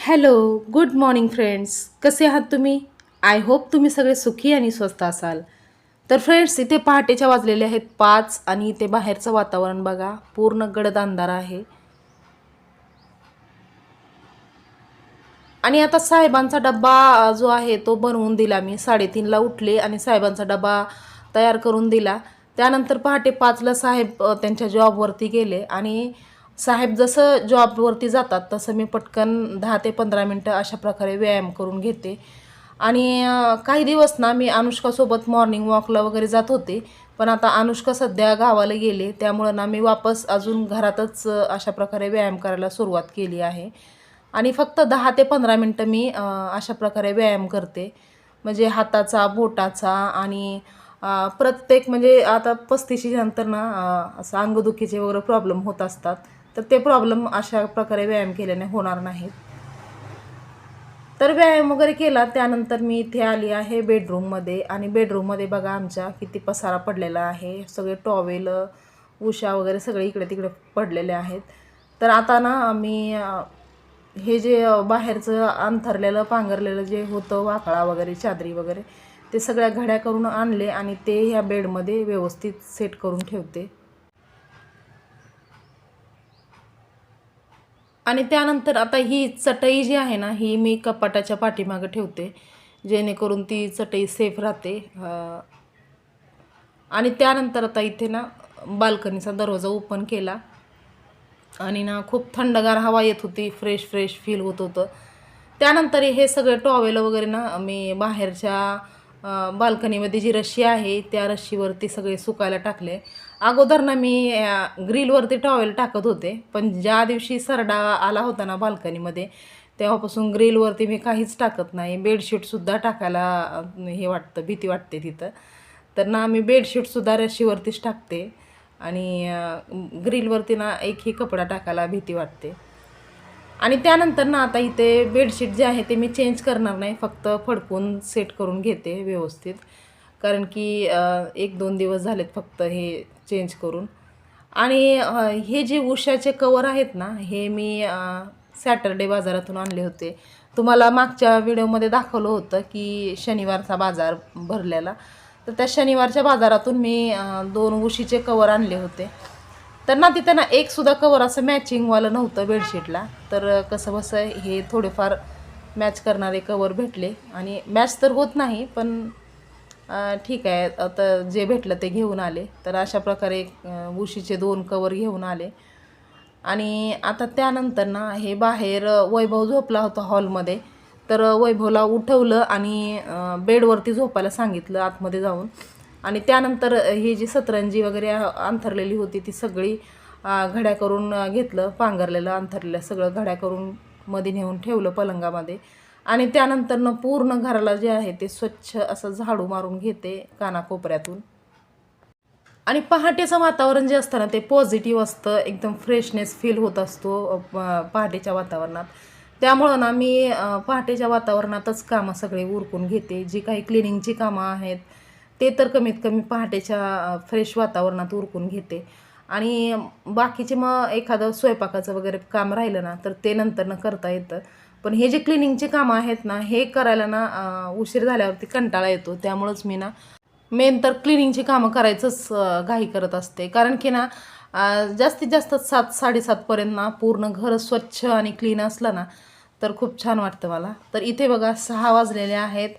Hello good morning friends कसे आहात तुम्ही? आय होप तुम्ही सगळे सुखी आणि स्वस्त असाल. तर फ्रेंड्स इथे पहाटेच्या वाजलेले आहेत पाच आणि इथे बाहेरचं वातावरण बघा. पूर्ण गडद अंधार आहे. आणि आता साहेबांचा डब्बा जो आहे तो बनवून दिला मी. साडेतीनला उठले आणि साहेबांचा डबा तयार करून दिला. त्यानंतर पहाटे पाचला साहेब त्यांच्या जॉबवरती गेले आणि साहेब जसं जॉबवरती जातात तसं मी पटकन दहा ते पंधरा मिनटं अशा प्रकारे व्यायाम करून घेते. आणि काही दिवस ना मी अनुष्कासोबत मॉर्निंग वॉकला वगैरे जात होते. पण आता अनुष्का सध्या गावाला गेले त्यामुळं ना मी वापस अजून घरातच अशा प्रकारे व्यायाम करायला सुरुवात केली आहे. आणि फक्त दहा ते पंधरा मिनटं मी अशा प्रकारे व्यायाम करते. म्हणजे हाताचा बोटाचा आणि प्रत्येक म्हणजे आता पस्तीशी नंतर ना असं अंगदुखीचे वगैरे प्रॉब्लेम होत असतात. तर ते प्रॉब्लेम अशा प्रकारे व्यायाम केल्याने होणार नाहीत. तर व्यायाम वगैरे केला त्यानंतर मी इथे आली आहे बेडरूममध्ये आणि बेडरूममध्ये बघा आमच्या किती पसारा पडलेला आहे. सगळे टॉवेल उषा वगैरे सगळे इकडे तिकडे पडलेले आहेत. तर आता ना मी हे जे बाहेरचं अंथरलेलं पांघरलेलं जे होतं वाकळा वगैरे चादरी वगैरे ते सगळ्या घड्या करून आणले आणि ते ह्या बेडमध्ये व्यवस्थित सेट करून ठेवते. आणि त्यानंतर आता ही चटई जी आहे ना ही मी कपाटाच्या पाठीमागं ठेवते जेणेकरून ती चटई सेफ राहते. आणि त्यानंतर आता इथे ना बाल्कनीचा दरवाजा ओपन केला. आणि ना खूप थंडगार हवा येत होती फ्रेश फ्रेश फील होत होतं. त्यानंतर हे सगळे टॉवेल वगैरे ना मी बाहेरच्या बाल्कनीमध्ये जी रशी आहे त्या रशीवरती सगळे सुकायला टाकले. अगोदर ना मी ग्रीलवरती ग्रिलवरती टॉवेल टाकत होते. पण ज्या दिवशी सरडा आला होता ना बाल्कनीमध्ये तेव्हापासून ग्रिलवरती मी काहीच टाकत नाही. बेडशीटसुद्धा टाकायला हे वाटतं भीती वाटते तिथं. तर ना मी बेडशीटसुद्धा रशीवरतीच टाकते आणि ग्रीलवरती ग्रिलवरती ना एकही कपडा टाकायला भीती वाटते. आणि त्यानंतर ना आता इथे बेडशीट जे आहे ते मी चेंज करणार नाही. फक्त फडकून सेट करून घेते व्यवस्थित. कारण की एक दोन दिवस झालेत फक्त हे चेंज करून. आणि हे जे उषाचे कवर आहेत ना हे मी सॅटरडे बाजारातून आणले होते. तुम्हाला मागच्या व्हिडिओमध्ये दाखवलं होतं की शनिवारचा बाजार भरलेला. तर त्या शनिवारच्या बाजारातून मी दोन उशीचे कवर आणले होते. तर ना तिथं ना एकसुद्धा कवर असं मॅचिंगवालं नव्हतं बेडशीटला तर कसं बसं हे थोडेफार मॅच करणारे कवर भेटले. आणि मॅच तर होत नाही पण ठीक आहे. आता जे भेटलं ते घेऊन आले. तर अशा प्रकारे उशीचे दोन कवर घेऊन आले. आणि आता त्यानंतर ना हे बाहेर वैभव झोपला होता हॉलमध्ये तर वैभवला उठवलं आणि बेडवरती झोपायला सांगितलं आतमध्ये जाऊन. आणि त्यानंतर ही जी सतरंजी वगैरे अंथरलेली होती ती सगळी घड्या करून घेतलं पांघरलेलं अंथरलेलं सगळं घड्या करून मध्ये नेऊन ठेवलं पलंगामध्ये. आणि त्यानंतरनं पूर्ण घराला जे आहे ते स्वच्छ असं झाडू मारून घेते कानाकोपऱ्यातून. आणि पहाटेचं वातावरण जे असतं ना ते पॉझिटिव्ह असतं एकदम फ्रेशनेस फील होत असतो पहाटेच्या वातावरणात. त्यामुळं ना मी पहाटेच्या वातावरणातच कामं सगळे उरकून घेते. जी काही क्लिनिंगची कामं आहेत ते तर कमीत कमी पहाटेच्या फ्रेश वातावरणात उरकून घेते. आणि बाकीचे मग एखादं स्वयंपाकाचं वगैरे काम राहिलं ना तर ते नंतरनं करता येतं. पण हे जे क्लिनिंगचे कामं आहेत ना हे करायला ना उशीर झाल्यावरती कंटाळा येतो. त्यामुळंच मी ना मेन तर क्लिनिंगची कामं करायचंच घाई करत असते. कारण की ना जास्तीत जास्त सात साडेसातपर्यंत ना पूर्ण घर स्वच्छ आणि क्लीन असलं ना तर खूप छान वाटतं मला. तर इथे बघा सहा वाजलेले आहेत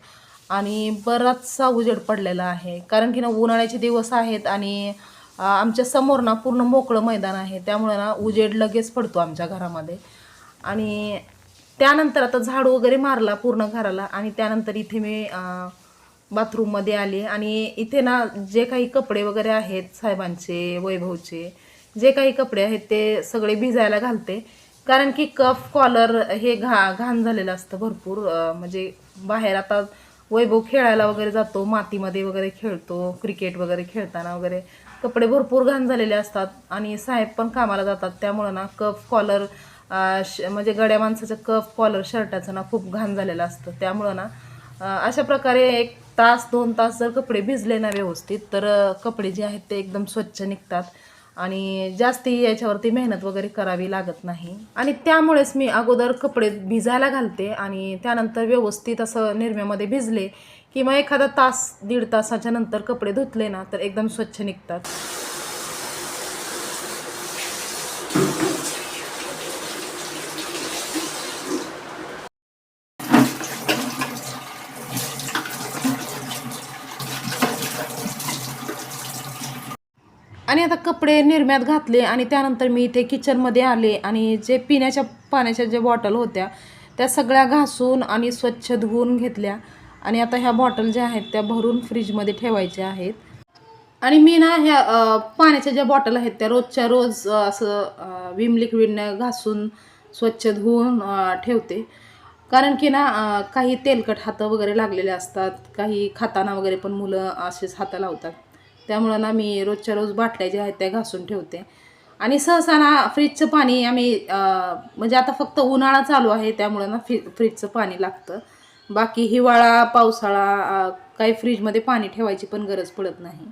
आणि बराचसा उजेड पडलेला आहे. कारण की ना उन्हाळ्याचे दिवस आहेत आणि आमच्यासमोर ना पूर्ण मोकळं मैदान आहे. त्यामुळे ना उजेड लगेच पडतो आमच्या घरामध्ये. आणि त्यानंतर आता झाडू वगैरे मारला पूर्ण घराला आणि त्यानंतर इथे मी बाथरूममध्ये आले आणि इथे ना जे काही कपडे वगैरे आहेत साहेबांचे वैभवचे जे काही कपडे आहेत ते सगळे भिजायला घालते. कारण की कफ कॉलर हे घा घाण झालेलं असतं भरपूर. म्हणजे बाहेर आता वैभव खेळायला वगैरे जातो मातीमध्ये वगैरे खेळतो क्रिकेट वगैरे खेळताना वगैरे कपडे भरपूर घाण झालेले असतात. आणि साहेब पण कामाला जातात त्यामुळं ना कफ कॉलर म्हणजे गड्या माणसाचं कफ कॉलर शर्टाचं ना खूप घाण झालेलं असतं. त्यामुळं ना अशा प्रकारे एक तास दोन तास जर कपडे भिजले ना व्यवस्थित तर कपडे जे आहेत ते एकदम स्वच्छ निघतात. आणि जास्ती याच्यावरती मेहनत वगैरे करावी लागत नाही. आणि त्यामुळेच मी अगोदर कपडे भिजायला घालते आणि त्यानंतर व्यवस्थित असं निरम्यामध्ये भिजले की मग एखादा तास दीड तासाच्या नंतर कपडे धुतले ना तर एकदम स्वच्छ निघतात. आणि आता कपडे निरम्यात घातले आणि त्यानंतर मी इथे किचनमध्ये आले आणि जे पिण्याच्या पाण्याच्या ज्या बॉटल होत्या त्या सगळ्या घासून आणि स्वच्छ धुवून घेतल्या. आणि आता ह्या बॉटल ज्या आहेत त्या भरून फ्रीजमध्ये ठेवायच्या आहेत. आणि मी ना ह्या पाण्याच्या ज्या बॉटल आहेत त्या रोजच्या रोज असं विम लिक्विडनं घासून स्वच्छ धुवून ठेवते. कारण की ना काही तेलकट हातं वगैरे लागलेले असतात काही खाताना वगैरे पण मुलं असेच हातं लावतात. त्यामुळं ना मी रोजच्या रोज बाटल्या ज्या आहेत त्या घासून ठेवते. आणि सहसा ना फ्रीजचं पाणी आम्ही म्हणजे आता फक्त उन्हाळा चालू आहे त्यामुळं ना फ्री फ्रीजचं पाणी लागतं. बाकी हिवाळा पावसाळा काही फ्रीजमध्ये पाणी ठेवायची पण गरज पडत नाही.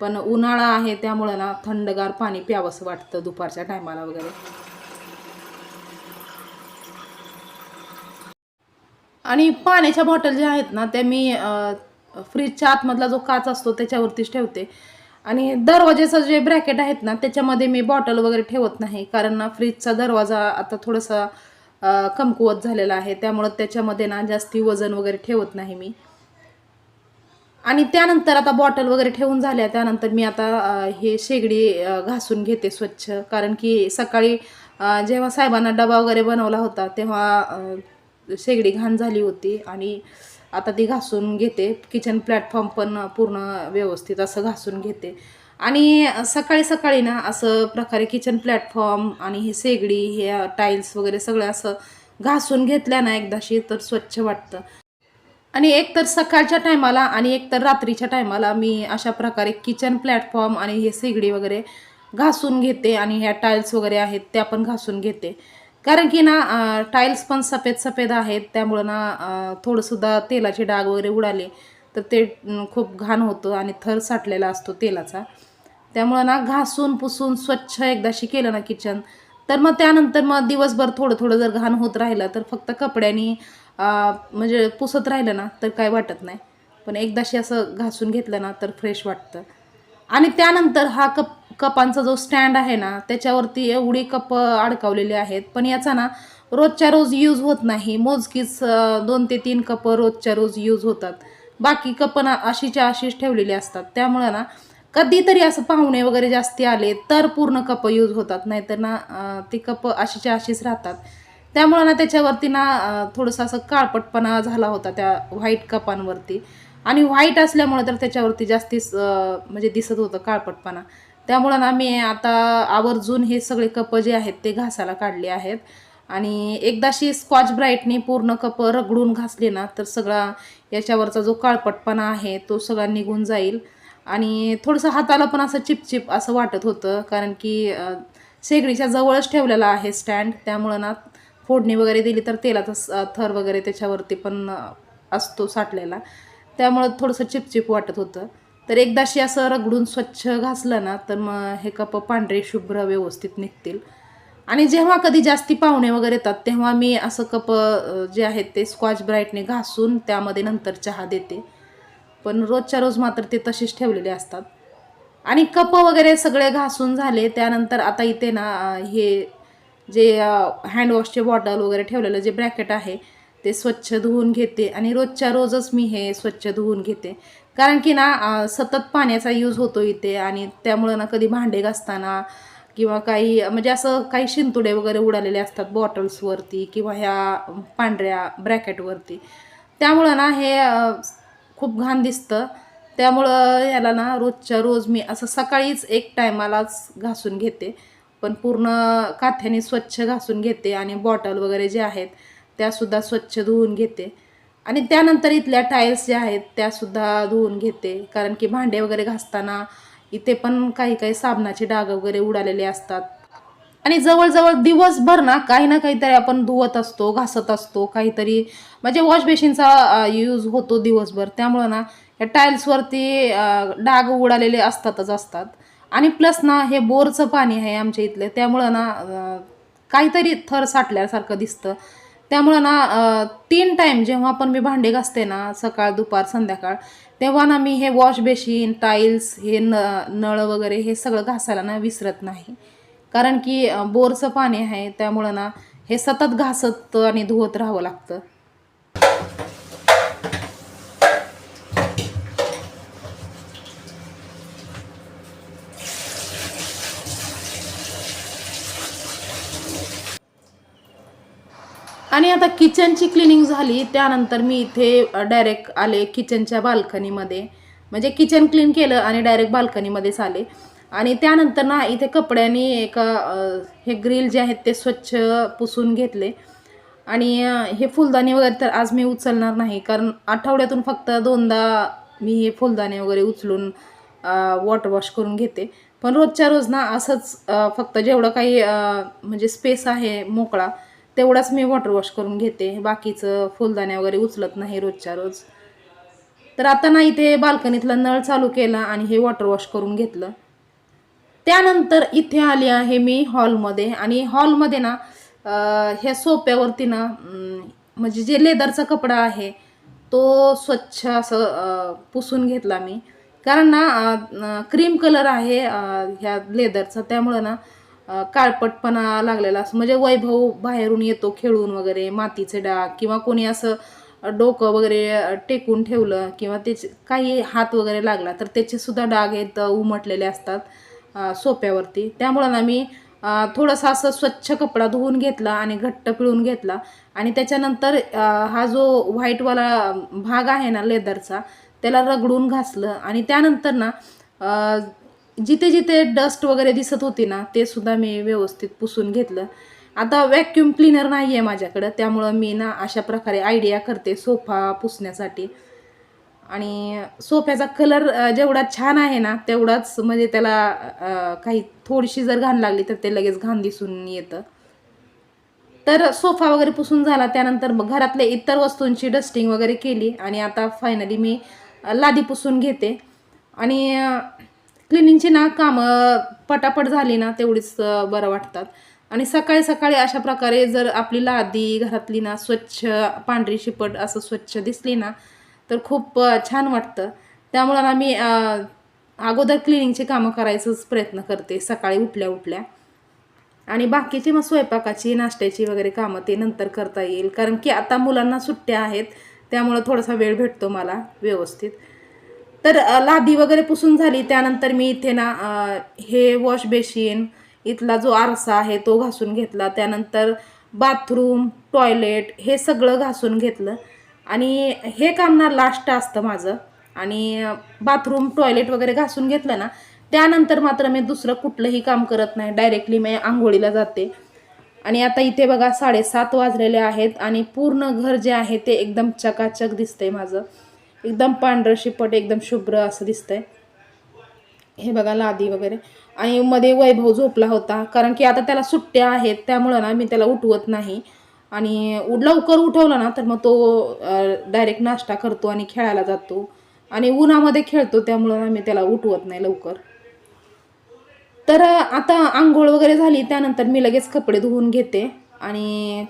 पण उन्हाळा आहे त्यामुळं ना थंडगार पाणी प्यावंसं वाटतं दुपारच्या टायमाला वगैरे. आणि पाण्याच्या बॉटल ज्या आहेत ना त्या मी फ्रीजच्या आतमधला जो काच असतो त्याच्यावरतीच ठेवते. आणि दरवाजेचं जे ब्रॅकेट आहेत ना त्याच्यामध्ये मी बॉटल वगैरे ठेवत नाही. कारण ना फ्रीजचा दरवाजा आता थोडासा कमकुवत झालेला आहे. त्यामुळं त्याच्यामध्ये ना जास्ती वजन वगैरे ठेवत नाही मी. आणि त्यानंतर आता बॉटल वगैरे ठेवून झाल्या. त्यानंतर मी आता हे शेगडी घासून घेते स्वच्छ. कारण की सकाळी जेव्हा साहेबांना डबा वगैरे बनवला होता तेव्हा शेगडी घाण झाली होती. आणि आता ती घासून घेते. किचन प्लॅटफॉर्म पण पूर्ण व्यवस्थित असं घासून घेते. आणि सकाळी सकाळी ना असं प्रकारे किचन प्लॅटफॉर्म आणि हे शेगडी हे टाईल्स वगैरे सगळं असं घासून घेतल्या ना एकदाशी तर स्वच्छ वाटतं. आणि एक तर सकाळच्या टायमाला आणि एक तर रात्रीच्या टायमाला मी अशा प्रकारे किचन प्लॅटफॉर्म आणि हे शेगडी वगैरे घासून घेते आणि ह्या टाईल्स वगैरे आहेत त्या पण घासून घेते. कारण की ना टाईल्स पण सफेद सफेद आहेत. त्यामुळं ना थोडंसुद्धा तेलाचे डाग वगैरे उडाले तर ते खूप घाण होतं आणि थर साठलेला असतो तेलाचा. त्यामुळं ना घासून पुसून स्वच्छ एकदाशी केलं ना किचन तर मग त्यानंतर मग दिवसभर थोडं थोडं जर घाण होत राहिलं तर फक्त कपड्यानी म्हणजे पुसत राहिलं ना तर काय वाटत नाही. पण एकदाशी असं घासून घेतलं ना तर फ्रेश वाटतं. आणि त्यानंतर हा कप कपांचा जो स्टँड आहे ना त्याच्यावरती एवढी कप अडकवलेली आहेत. पण याचा ना रोजच्या रोज यूज होत नाही. मोजकीच दोन ते तीन कप रोजच्या रोज यूज होतात. बाकी कप ना अशीच्या अशीच ठेवलेली असतात. त्यामुळं ना कधीतरी असं पाहुणे वगैरे जास्ती आले तर पूर्ण कप यूज होतात. नाहीतर ना ती कप अशीच्या अशीच राहतात. त्यामुळं ना त्याच्यावरती ना थोडंसं असं काळपटपणा झाला होता त्या व्हाईट कपांवरती. आणि व्हाईट असल्यामुळे तर त्याच्यावरती जास्तीच म्हणजे दिसत होतं काळपटपणा. त्यामुळं ना मी आता आवर्जून हे सगळे कप जे आहेत ते घासायला काढले आहेत. आणि एकदाशी स्कॉच ब्राईटने पूर्ण कप रगडून घासले ना तर सगळा याच्यावरचा जो काळपटपणा आहे तो सगळा निघून जाईल. आणि थोडंसं हाताला पण असं चिपचिप असं वाटत होतं कारण की शेगडीच्या जवळच ठेवलेला आहे स्टँड. त्यामुळं ना फोडणी वगैरे दिली तर तेलाचा स- थर वगैरे त्याच्यावरती पण असतो साठलेला. त्यामुळं थोडंसं चिपचिप वाटत होतं. तर एकदाशी असं रगडून स्वच्छ घासलं ना तर मग हे कप पांढरे शुभ्र व्यवस्थित निघतील. आणि जेव्हा कधी जास्ती पाहुणे वगैरे येतात तेव्हा मी असं कप जे आहेत ते स्कॉच ब्राईटने घासून त्यामध्ये नंतर चहा देते. पण रोजच्या रोज मात्र ते तसेच ठेवलेले असतात. आणि कप वगैरे सगळे घासून झाले त्यानंतर आता इथे ना हे जे हँडवॉशचे बॉटल वगैरे ठेवलेलं जे ब्रॅकेट आहे ते स्वच्छ धुवून घेते. आणि रोजच्या रोजच मी हे स्वच्छ धुवून घेते. कारण की ना सतत पाण्याचा यूज होतो इथे आणि त्यामुळं ना कधी भांडे घासताना किंवा काही म्हणजे असं काही शिंतुडे वगैरे उडालेले असतात बॉटल्सवरती किंवा ह्या पांढऱ्या ब्रॅकेटवरती त्यामुळं ना हे खूप घाण दिसतं. त्यामुळं ह्याला ना रोजच्या रोज मी असं सकाळीच एक टायमालाच घासून घेते. पण पूर्ण काथ्याने स्वच्छ घासून घेते आणि बॉटल वगैरे जे आहेत त्यासुद्धा स्वच्छ धुवून घेते. आणि त्यानंतर इथल्या टाईल्स ज्या आहेत त्यासुद्धा धुवून घेते. कारण की भांडे वगैरे घासताना इथे पण काही काही साबणाचे डाग वगैरे उडालेले असतात. आणि जवळजवळ दिवसभर ना काही ना काहीतरी आपण धुवत असतो घासत असतो. काहीतरी म्हणजे वॉश बेसिनचा यूज होतो दिवसभर. त्यामुळं ना या टाईल्सवरती डाग उडालेले असतातच असतात. आणि प्लस ना हे बोरचं पाणी आहे आमच्या इथलं. त्यामुळं ना काहीतरी थर साठल्यासारखं दिसतं. त्यामुळं ना तीन टाईम जेव्हा पण मी भांडे घासते ना सकाळ दुपार संध्याकाळ तेव्हा ना मी हे वॉश बेसिन टाईल्स हे न नळ वगैरे हे सगळं घासायला ना विसरत नाही. कारण की बोरचं पाणी आहे त्यामुळं ना हे सतत घासत आणि धुवत राहावं लागतं. आणि आता किचनची क्लिनिंग झाली त्यानंतर मी इथे डायरेक्ट आले किचनच्या बाल्कनीमध्ये म्हणजे किचन क्लीन केलं आणि डायरेक्ट बाल्कनीमध्येच आले आणि त्यानंतर ना इथे कपड्यांनी एका हे ग्रिल जे आहेत ते स्वच्छ पुसून घेतले. आणि हे फुलदाणी वगैरे तर आज मी उचलणार नाही कारण आठवड्यातून फक्त दोनदा मी हे फुलदाणे वगैरे उचलून वॉटर वॉश करून घेते. पण रोजच्या रोज ना असंच फक्त जेवढं काही म्हणजे स्पेस आहे मोकळा तेवढाच मी वॉटर वॉश करून घेते. बाकीचं फुलदाण्या वगैरे उचलत नाही रोजच्या रोज. तर आता ना इथे बाल्कनीतला नळ चालू केला आणि हे वॉटर वॉश करून घेतलं. त्यानंतर इथे आली आहे मी हॉलमध्ये आणि हॉलमध्ये ना ह्या सोप्यावरती ना म्हणजे जे लेदरचा कपडा आहे तो स्वच्छ असं पुसून घेतला मी. कारण ना क्रीम कलर आहे ह्या लेदरचा. त्यामुळं ना काळपटपणा लागलेला असं म्हणजे वैभव बाहेरून येतो खेळून वगैरे मातीचे डाग किंवा कोणी असं डोकं वगैरे टेकून ठेवलं किंवा त्याचे काही हात वगैरे लागला तर त्याचेसुद्धा डाग आहेत उमटलेले असतात सोप्यावरती. त्यामुळं ना मी थोडंसं असं स्वच्छ कपडा धुवून घेतला आणि घट्ट पिळून घेतला. आणि त्याच्यानंतर हा जो व्हाईटवाला भाग आहे ना लेदरचा त्याला रगडून घासलं. आणि त्यानंतर ना जिथे जिथे डस्ट वगैरे दिसत होती ना ते सुद्धा मी व्यवस्थित पुसून घेतलं. आता वॅक्यूम क्लीनर नाही आहे माझ्याकडं त्यामुळं मी ना अशा प्रकारे आयडिया करते सोफा पुसण्यासाठी. आणि सोफ्याचा कलर जेवढा छान आहे ना तेवढाच म्हणजे त्याला काही थोडीशी जर घाण लागली तर ते लगेच घाण दिसून येतं. तर सोफा वगैरे पुसून झाला त्यानंतर मग घरातल्या इतर वस्तूंची डस्टिंग वगैरे केली आणि आता फायनली मी लादी पुसून घेते. आणि क्लिनिंगची ना कामं पटापट झाली ना तेवढीच बरं वाटतात. आणि सकाळी सकाळी अशा प्रकारे जर आपली लादी घरातली ना स्वच्छ पांढरी शिपट असं स्वच्छ दिसली ना तर खूप छान वाटतं. त्यामुळं ना मी अगोदर क्लिनिंगची कामं करायचंच प्रयत्न करते सकाळी उठल्या उठल्या. आणि बाकीची मग स्वयंपाकाची नाश्त्याची वगैरे कामं ते नंतर करता येईल. कारण की आता मुलांना सुट्ट्या आहेत त्यामुळं थोडासा वेळ भेटतो मला व्यवस्थित. तर लादी वगैरे पुसून झाली. त्यानंतर मी इथे ना हे वॉश बेसिन इथला जो आरसा आहे तो घासून घेतला. त्यानंतर बाथरूम टॉयलेट हे सगळं घासून घेतलं. आणि हे काम ना लास्ट असतं माझं. आणि बाथरूम टॉयलेट वगैरे घासून घेतलं ना त्यानंतर मात्र मी दुसरं कुठलंही काम करत नाही. डायरेक्टली मी आंघोळीला जाते. आणि आता इथे बघा साडेसात वाजलेले आहेत. आणि पूर्ण घर जे आहे ते एकदम चकाचक दिसतंय माझं. एकदम पांढरं शिपट एकदम शुभ्र असं दिसतंय. हे बघा लादी वगैरे. आणि मध्ये वैभव झोपला होता कारण की आता त्याला सुट्ट्या आहेत त्यामुळं ना मी त्याला उठवत नाही. आणि उ- लवकर उठवलं ना तर मग तो डायरेक्ट नाश्ता करतो आणि खेळायला जातो. आणि उन्हामध्ये खेळतो त्यामुळं ना मी त्याला उठवत नाही लवकर. तर आता आंघोळ वगैरे झाली त्यानंतर मी लगेच कपडे धुवून घेते. आणि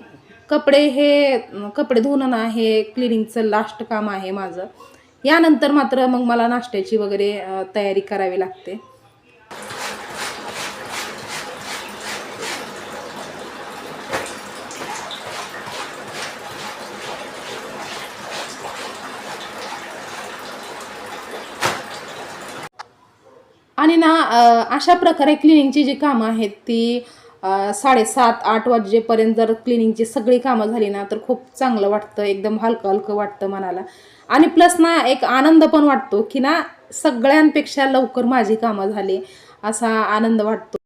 कपडे हे कपडे धुणं ना हे क्लिनिंगचं लास्ट काम आहे माझं. यानंतर मात्र मग मला नाश्त्याची वगैरे तयारी करावी लागते. आणि ना अशा प्रकारे क्लिनिंगची जी कामं आहेत ती साडेसात आठ वाजेपर्यंत जर क्लिनिंगची सगळी कामं झाली ना तर खूप चांगलं वाटतं एकदम हलकं हलकं वाटतं मनाला. आणि प्लस ना एक आनंद पण वाटतो की ना सगळ्यांपेक्षा लवकर माझी कामं झाली असा आनंद वाटतो.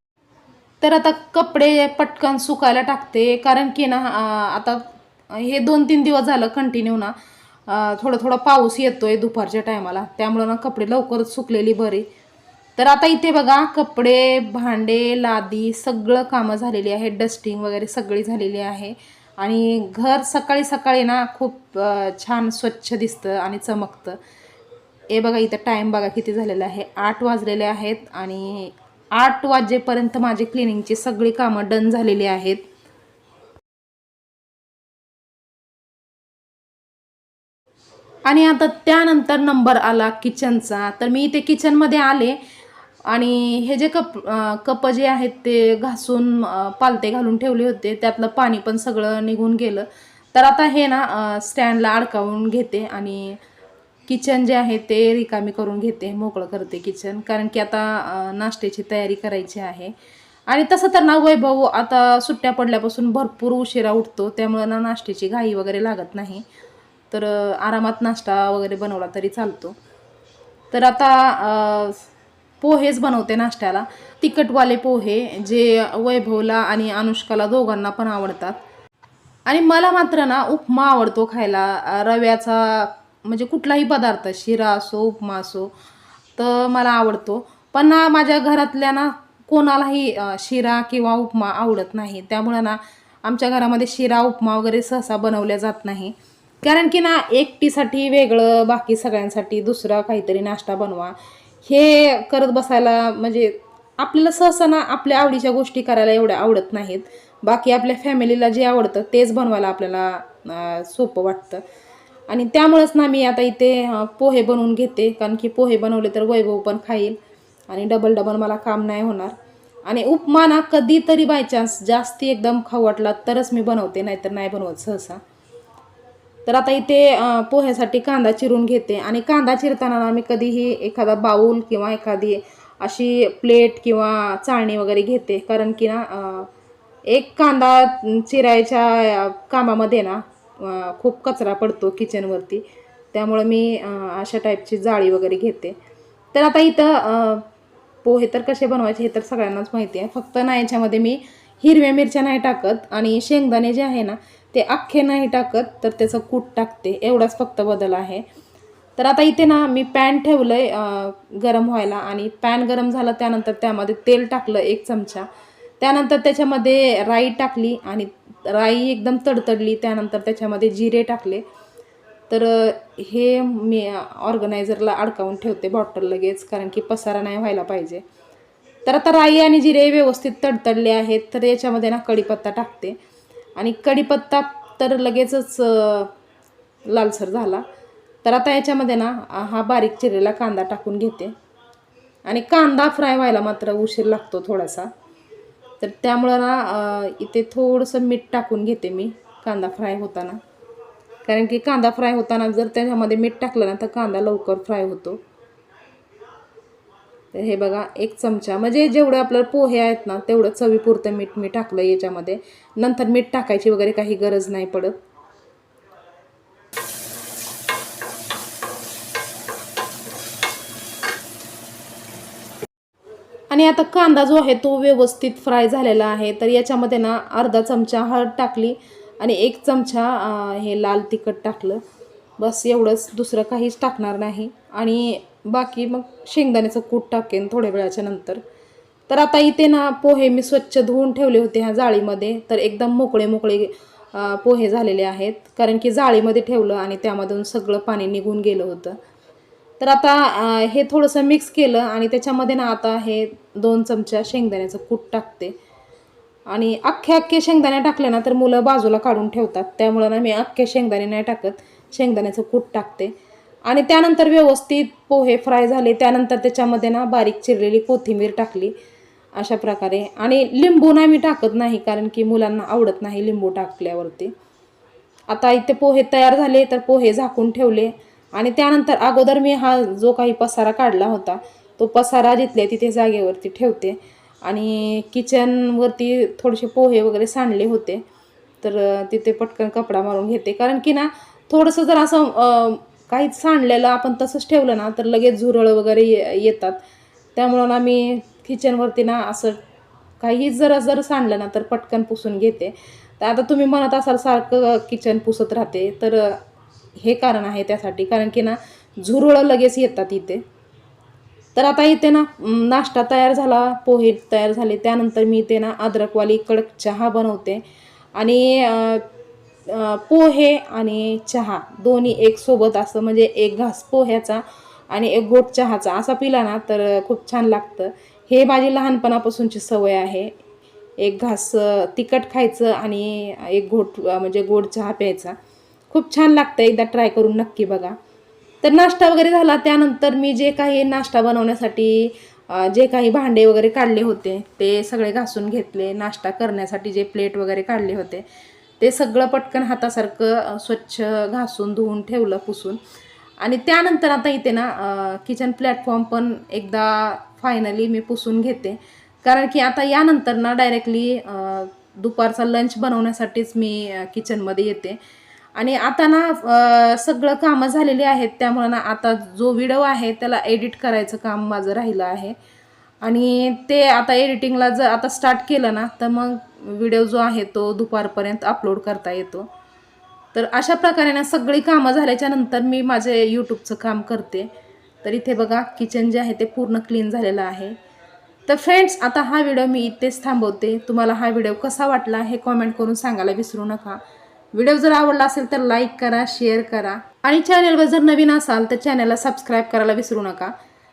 तर आता कपडे पटकन सुकायला टाकते कारण की ना आता हे दोन तीन दिवस झालं कंटिन्यू ना थोडं थोडं पाऊस येतोय दुपारच्या टायमाला त्यामुळं ना कपडे लवकरच सुकलेली बरी. तर आता इथे बघा कपडे भांडे लादी सगळं कामं झालेली आहे. डस्टिंग वगैरे सगळी झालेली आहे. आणि घर सकाळी सकाळी ना खूप छान स्वच्छ दिसतं आणि चमकतं. हे बघा इथं टाईम बघा किती झालेला आहे. आठ वाजलेले आहेत आणि आठ वाजेपर्यंत माझी क्लिनिंगची सगळी कामं डन झालेली आहेत. आणि आता त्यानंतर नंबर आला किचनचा तर मी इथे किचनमध्ये आले आणि हे जे कप कप जे आहेत ते घासून पालते घालून ठेवले होते त्यातलं पाणी पण सगळं निघून गेलं. तर आता हे ना स्टँडला अडकावून घेते आणि किचन जे आहे ते रिकामी करून घेते मोकळं करते किचन. कारण की आता नाश्त्याची तयारी करायची आहे. आणि तसं तर ना वैभव आता सुट्ट्या पडल्यापासून भरपूर उशिरा उठतो त्यामुळं ना नाश्त्याची घाई वगैरे लागत नाही. तर आरामात नाश्ता वगैरे बनवला तरी चालतो. तर आता पोहेच बनवते नाश्त्याला. तिखटवाले पोहे जे वैभवला आणि अनुष्काला दोघांना पण आवडतात. आणि मला मात्र ना उपमा आवडतो खायला. रव्याचा म्हणजे कुठलाही पदार्थ शिरा असो उपमा असो तर मला आवडतो. पण ना माझ्या घरातल्या ना कोणालाही शिरा किंवा उपमा आवडत नाही. त्यामुळं ना आमच्या घरामध्ये शिरा उपमा वगैरे सहसा बनवल्या जात नाही. कारण की ना एकटीसाठी वेगळं बाकी सगळ्यांसाठी दुसरा काहीतरी नाश्ता बनवा. हे करत बसायला म्हणजे आपल्याला सहसा ना आपल्या आवडीच्या गोष्टी करायला एवढ्या आवडत नाहीत. बाकी आपल्या फॅमिलीला जे आवडतं तेच बनवायला आपल्याला सोपं वाटतं. आणि त्यामुळंच ना मी आता इथे पोहे बनवून घेते. कारण की पोहे बनवले तर वैभव पण खाईल आणि डबल डबल मला काम नाही होणार. आणि उपमा ना कधीतरी बाय चान्स जास्ती एकदम खाऊ वाटला तरच मी बनवते नाहीतर नाही बनवत सहसा. तर आता इथे पोह्यासाठी कांदा चिरून घेते. आणि कांदा चिरताना आम्ही मी कधीही एखादा बाऊल किंवा एखादी अशी प्लेट किंवा चाळणी वगैरे घेते. कारण की ना एक कांदा चिरायच्या कामामध्ये ना खूप कचरा पडतो किचनवरती. त्यामुळं मी अशा टाईपची जाळी वगैरे घेते. तर आता इथं पोहे तर कसे बनवायचे हे तर सगळ्यांनाच माहिती आहे. फक्त ना याच्यामध्ये मी हिरव्या मिरच्या नाही टाकत आणि शेंगदाणे जे आहे ना ते अख्खे नाही टाकत तर त्याचं कूट टाकते. एवढाच फक्त बदल आहे. तर आता इथे ना मी पॅन ठेवलं आहे गरम व्हायला. आणि पॅन गरम झालं त्यानंतर त्यामध्ये तेल टाकलं एक चमचा. त्यानंतर त्याच्यामध्ये राई टाकली आणि राई एकदम तडतडली. त्यानंतर त्याच्यामध्ये जिरे टाकले. तर हे मी ऑर्गनायझरला अडकावून ठेवते बॉटल लगेच कारण की पसारा नाही व्हायला पाहिजे. तर आता राई आणि जिरे व्यवस्थित तडतडले आहेत तर याच्यामध्ये ना कढीपत्ता टाकते. आणि कढीपत्ता तर लगेचच लालसर झाला. तर आता याच्यामध्ये ना हा बारीक चिरलेला कांदा टाकून घेते. आणि कांदा फ्राय व्हायला मात्र उशीर लागतो थोडासा. तर त्यामुळं ना इथे थोडंसं मीठ टाकून घेते मी कांदा फ्राय होताना. कारण की कांदा फ्राय होताना जर त्याच्यामध्ये मीठ टाकलं ना तर कांदा लवकर फ्राय होतो. तर हे बघा एक चमचा. म्हणजे जेवढं आपल्याला पोहे आहेत ना तेवढं चवीपुरतं मीठ मी टाकलं याच्यामध्ये. नंतर मीठ टाकायची वगैरे काही गरज नाही पडत. आणि आता कांदा जो आहे तो व्यवस्थित फ्राय झालेला आहे. तर याच्यामध्ये ना अर्धा चमचा हळद टाकली आणि एक चमचा हे लाल तिखट टाकलं. बस एवढंच दुसरं काहीच टाकणार नाही. आणि बाकी मग शेंगदाण्याचं कूट टाकेन थोड्या वेळाच्या नंतर. तर आता इथे ना पोहे मी स्वच्छ धुवून ठेवले होते ह्या जाळीमध्ये. तर एकदम मोकळे मोकळे पोहे झालेले आहेत. कारण की जाळीमध्ये ठेवलं आणि त्यामधून सगळं पाणी निघून गेलं होतं. तर आता हे थोडंसं मिक्स केलं आणि त्याच्यामध्ये ना आता हे दोन चमचा शेंगदाण्याचं कूट टाकते. आणि अख्खे अख्खे शेंगदाणे टाकले ना तर मुलं बाजूला काढून ठेवतात. त्यामुळं ना मी अख्खे शेंगदाणे नाही टाकत. शेंगदाण्याचं कूट टाकते. आणि त्यानंतर व्यवस्थित पोहे फ्राय झाले. त्यानंतर त्याच्यामध्ये ना बारीक चिरलेली कोथिंबीर टाकली. अशा प्रकारे. आणि लिंबू नाही मी टाकत नाही कारण की मुलांना आवडत नाही लिंबू टाकल्यावरती. आता इथे पोहे तयार झाले तर पोहे झाकून ठेवले. आणि त्यानंतर अगोदर मी हा जो काही पसारा काढला होता तो पसारा जिथल्या तिथे जागेवरती ठेवते. आणि किचनवरती थोडेसे पोहे वगैरे सांडले होते. तर तिथे पटकन कपडा मारून घेते. कारण की ना थोडंसं जर असं काहीच सांडलेलं आपण तसंच ठेवलं ना तर लगेच झुरळ वगैरे येतात. त्यामुळं ना मी किचनवरती ना असं काही जर जर सांडलं ना तर पटकन पुसून घेते. तर आता तुम्ही म्हणत असाल सारखं किचन पुसत राहते तर हे कारण आहे त्यासाठी. कारण की ना झुरळं लगेच येतात इथे. तर आता इथे ना नाश्ता तयार झाला पोहे तयार झाले. त्यानंतर मी इथे ना अद्रकवाली कडक चहा बनवते. आणि पोहे आणि चहा. दोन्ही एक सोबत असं म्हणजे एक घास पोह्याचा आणि एक गोट चहाचा. असा पिला ना तर खूप छान लागतं. हे माझी लहानपणापासूनची सवय आहे. एक घास तिखट खायचं आणि एक घोट म्हणजे गोड चहा प्यायचा. खूप छान लागतं. एकदा ट्राय करून नक्की बघा. तर नाश्ता वगैरे झाला. त्यानंतर मी जे काही नाश्ता बनवण्यासाठी जे काही भांडे वगैरे काढले होते ते सगळे घासून घेतले. नाश्ता करण्यासाठी जे प्लेट वगैरे काढले होते. ते सगळं पटकन हातासारखं स्वच्छ घासून धुवून ठेवलं पुसून. आणि त्यानंतर आता इथे ना किचन प्लॅटफॉर्म पण एकदा फायनली मी पुसून घेते. कारण की आता यानंतर ना डायरेक्टली दुपारचा लंच बनवण्यासाठीच मी किचनमध्ये येते. आणि आता ना सगळं कामं झालेली आहेत. त्यामुळं ना आता जो व्हिडिओ आहे त्याला एडिट करायचं काम माझं राहिलं आहे. आणि ते आता एडिटिंगला जर आता स्टार्ट केलं ना तर मग व्हिडिओ जो आहे तो दुपारपर्यंत अपलोड करता येतो. तर अशा प्रकारे ना सगळी कामं झाल्याच्यानंतर मी माझे यूट्यूबचं काम करते. तर इथे बघा किचन जे आहे ते पूर्ण क्लीन झालेलं आहे. तर फ्रेंड्स आता हा व्हिडिओ मी इथेच थांबवते. तुम्हाला हा व्हिडिओ कसा वाटला हे कॉमेंट करून सांगायला विसरू नका. व्हिडिओ जर आवडला असेल तर लाईक करा शेअर करा. आणि चॅनलवर जर नवीन असाल तर चॅनलला सबस्क्राईब करायला विसरू नका.